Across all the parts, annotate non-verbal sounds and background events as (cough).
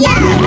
Yeah!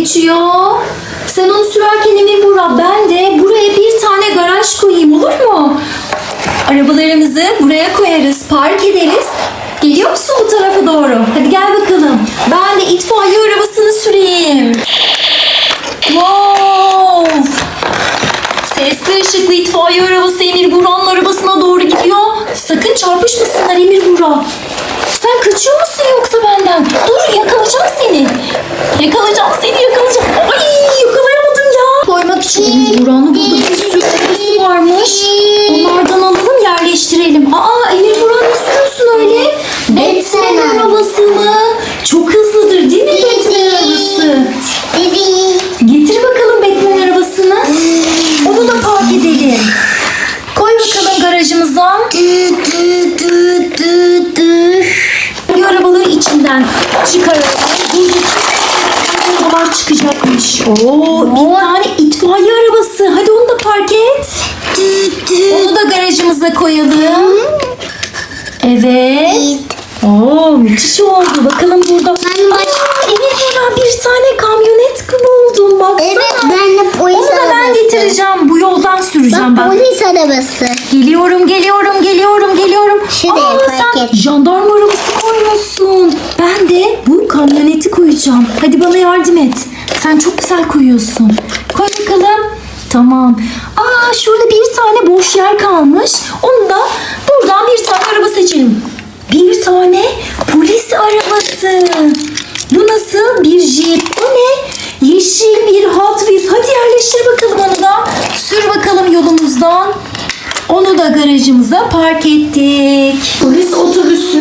Geçiyor. Sen onu sürerken Emir Burak ben de buraya bir tane garaj koyayım olur mu? Arabalarımızı buraya koyarız, park ederiz. Geliyor musun bu tarafa doğru? Hadi gel bakalım. Ben de itfaiye arabasını süreyim. Wow! Sesli ışıklı itfaiye arabası Emir Burak'ın arabasına doğru gidiyor. Sakın çarpışmasınlar Emir Burak. Sen kaçıyor musun yoksa benden? Dur. Yakalayacağım seni yakalayacağım. Ay yakalayamadım ya. Koymak için Emir Burak'ın burada bir sürü arabası varmış. Onlardan alalım yerleştirelim. Aa Emir Burak ne sürüyorsun öyle? Batman arabası mı? Çok hızlıdır değil mi Batman arabası? Getir bakalım Batman arabasını. Onu da park edelim. Koy bakalım garajımıza. Bu arabaları içinden çıkaralım. Bu arabalar çıkacakmış. Oo, bir tane itfaiye arabası. Hadi onu da park et. Onu da garajımıza koyalım. Evet. Oo, müthiş oldu. Bakalım burada. Ben Aa, Emir buradan bir tane kamyonet buldum. Baksana. Evet ben de polis Onu da ben arabası. getireceğim. Bu yoldan süreceğim Bak bak. polis arabası. Geliyorum, geliyorum, geliyorum, geliyorum. Şuraya Aa, park sen et. jandarma arabası koymuşsun. Ben de bu kamyoneti koyacağım. Hadi bana yardım et. Sen çok güzel koyuyorsun. Koy bakalım. Tamam. Aa şurada bir tane boş yer kalmış. Onu da buradan bir tane araba seçelim. Bir tane polis arabası. Bu nasıl bir jip? Bu ne? Yeşil bir Hot Wheels. Hadi yerleştir bakalım onu da. Sür bakalım yolumuzdan. Da garajımıza park ettik. Polis otobüsü.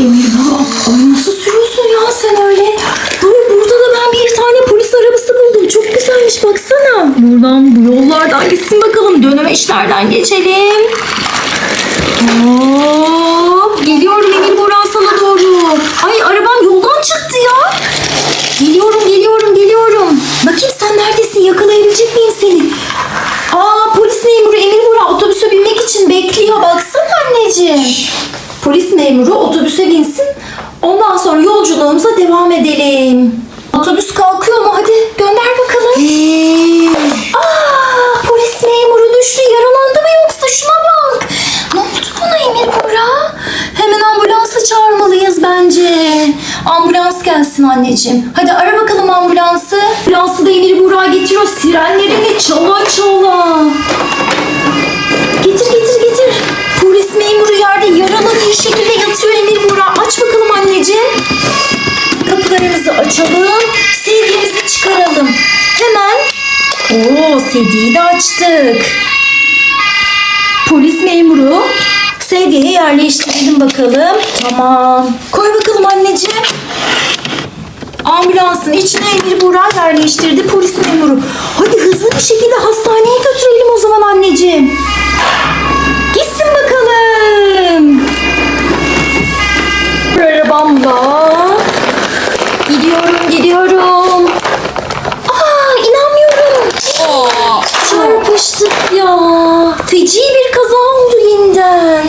Emir Burak, ay nasıl sürüyorsun ya sen öyle? Dur burada da ben bir tane polis arabası buldum. Çok güzelmiş baksana. Buradan bu yollardan gitsin bakalım. Dönemeçlerden geçelim. Hop. Geliyorum Emir Burak sana doğru. Ay arabam yoldan çıktı ya. Geliyorum geliyorum geliyorum. Bakayım sen neredesin yakalayabilecek miyim seni? Aa polis memuru Emir Burak otobüse binmek için bekliyor. Baksana anneciğim. Polis memuru otobüse binsin. Ondan sonra yolculuğumuza devam edelim. Otobüs kalkıyor mu? Hadi gönder bakalım. Aa polis memuru düştü. Yaralandı mı yoksa? Şuna bak. Ne oldu buna Emir Burak? Hemen ambulansı çağırmalıyız bence. Ambulans gelsin anneciğim. Hadi ara bakalım ambulansı. Ambulansı da Emir Burak getiriyor. Sirenlerini çala çala. Getir getir getir. Polis memuru yerde yaralı bir şekilde yatıyor Emir Burak. Aç bakalım anneciğim. Kapılarımızı açalım. Sedyemizi çıkaralım. Hemen. Oo sedyeyi de açtık. Polis memuru sedyeye yerleştirelim bakalım. Tamam. Koy bakalım anneciğim. Ambulansın içine Emir Burak yerleştirdi polis memuru. Hadi hızlı bir şekilde hastaneye götürelim o zaman anneciğim. Gitsin bakalım. Arabamla. Gidiyorum gidiyorum. Aa inanmıyorum. Çarpıştık ya. Feci bir kaza oldu yeniden.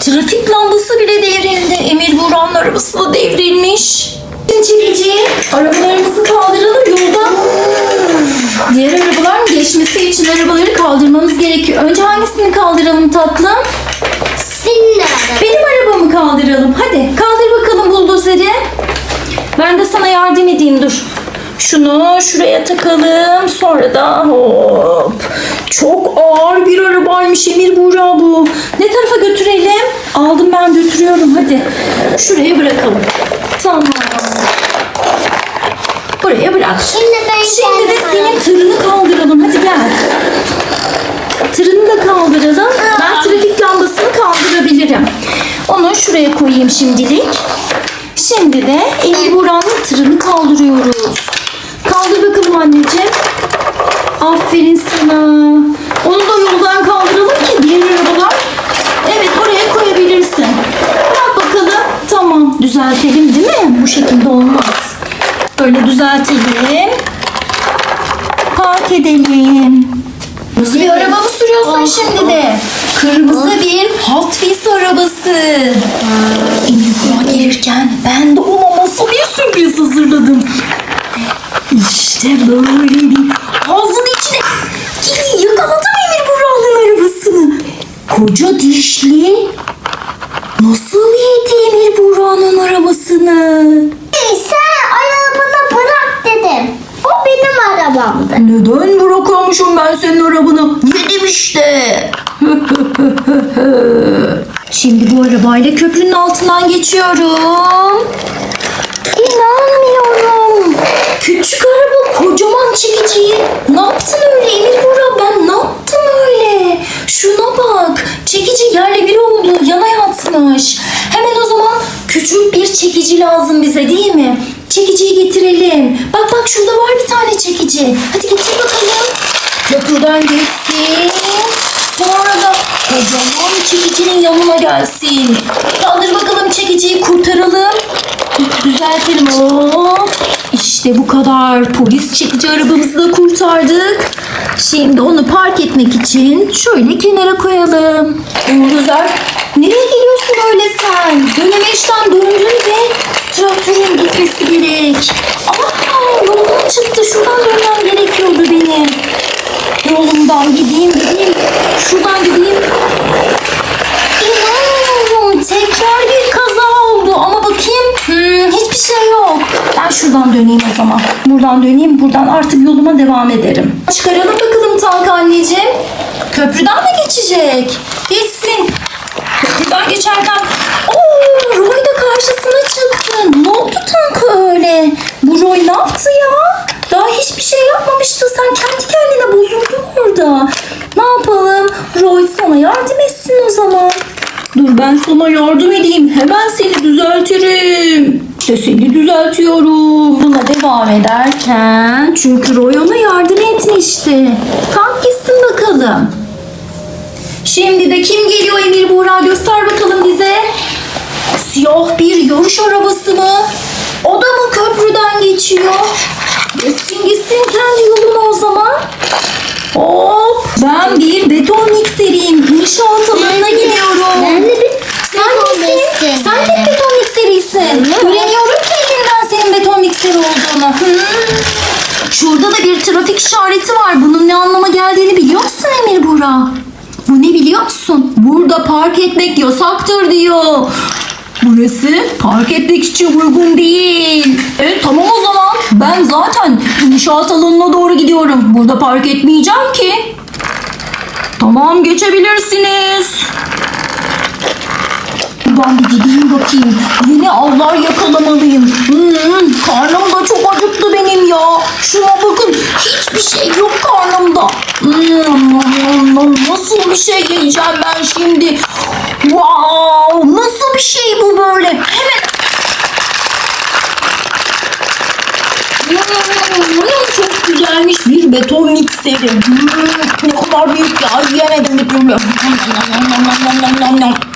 Trafik lambası bile devrildi. Emir Buğra'nın arabası da devrilmiş. Çekici arabalarımızı kaldıralım. Diğer arabalar geçmesi için arabaları kaldırmamız gerekiyor. Önce hangisini kaldıralım tatlım? Senin araba. Benim arabamı kaldıralım. Hadi kaldır bakalım buldozeri. Ben de sana yardım edeyim dur. Şunu şuraya takalım. Sonra da hop. Çok ağır bir arabaymış Emir Buğra bu. Ne tarafa götürelim? Aldım ben götürüyorum hadi. Şuraya bırakalım. Tamam. Buraya bırak. Şimdi ben Şimdi de senin tırını kaldıralım. Hadi gel. Tırını da kaldıralım. Ben trafik lambasını kaldırabilirim. Onu şuraya koyayım şimdilik. Şimdi de Emir Buran'ın tırını kaldırıyoruz. Kaldır bakalım anneciğim. Aferin sana. Onu da yoldan kaldıralım ki diğer arabalar. Evet oraya koyabilirsin. Bırak bakalım. Tamam düzeltelim değil mi? Bu şekilde olmaz. Böyle düzeltelim. Park edelim. Kırmızı bir araba mı sürüyorsun şimdi de? Kırmızı bir Hot Wheels arabası. Burak gelirken ben de ona nasıl bir sürpriz hazırladım. İşte böyle bir ağzın içine Gidi yakaladım Emir Burak'ın arabasını. Koca dişli nasıl yedi Emir Burak'ın arabasını? Hey, sen arabanı bırak dedim. O benim arabamdı. Neden bırakıyormuşum ben senin arabanı? Yedim işte. (laughs) Şimdi bu arabayla köprünün altından geçiyorum. İnanmıyorum. Küçük araba kocaman çekiciyi. Ne yaptın öyle Emir Bora? Ben ne yaptım öyle? Şuna bak. Çekici yerle bir oldu. Yana yatmış. Hemen o zaman küçük bir çekici lazım bize değil mi? Çekiciyi getirelim. Bak bak şurada var bir tane çekici. Hadi getir bakalım. Köprüden geçsin. Sonra da kocaman çekicinin yanına gelsin. Kaldır bakalım çekiciyi kurtaralım. Düzeltelim. Hop. İşte bu kadar. Polis çekici arabamızı da kurtardık. Şimdi onu park etmek için şöyle kenara koyalım. Güzel. Nereye geliyorsun öyle sen? Dönemeçten döndün ve traktörün gitmesi gerek. Aa yoldan çıktı. Şuradan dönmem gerekiyordu benim. Yolumdan gideyim gideyim. Şuradan gideyim. İnanmıyorum. Tekrar bir kaza oldu. Ama bakayım. Hmm, hiçbir şey yok. Ben şuradan döneyim o zaman. Buradan döneyim. Buradan artık yoluma devam ederim. Çıkaralım bakalım tank anneciğim. Köprüden mi geçecek? Geçsin. Dur ben sana yardım edeyim. Hemen seni düzeltirim. İşte seni düzeltiyorum. Buna devam ederken çünkü Roy ona yardım etmişti. Kalk gitsin bakalım. Şimdi de kim geliyor Emir Buğra göster bakalım bize. Siyah bir yarış arabası mı? O da mı köprüden geçiyor? Gitsin gitsin kendi yoluna o zaman. Hop ben bir beton mikseriyim. İnşaat alanına gidiyorum. Ben de bir Sen misin? Sen de beton mikserisin. Göremiyorum ki elinden senin beton mikseri olduğunu. Hmm. Şurada da bir trafik işareti var. Bunun ne anlama geldiğini biliyor musun Emir Bura? Bu ne biliyor musun? Burada park etmek yasaktır diyor. Burası park etmek için uygun değil. E tamam o zaman. Ben zaten inşaat alanına doğru gidiyorum. Burada park etmeyeceğim ki. Tamam geçebilirsiniz. Ben bir gideyim bakayım. Yeni avlar yakalamalıyım. Hmm, karnım da çok acıktı benim ya. Şuna bakın hiçbir şey yok karnımda. Hmm, nasıl bir şey yiyeceğim ben şimdi? Wow, nasıl bir şey bu böyle? Hemen Hmm, çok güzelmiş bir beton mikseri. Hmm, ne kadar büyük ya. Nom nom nom.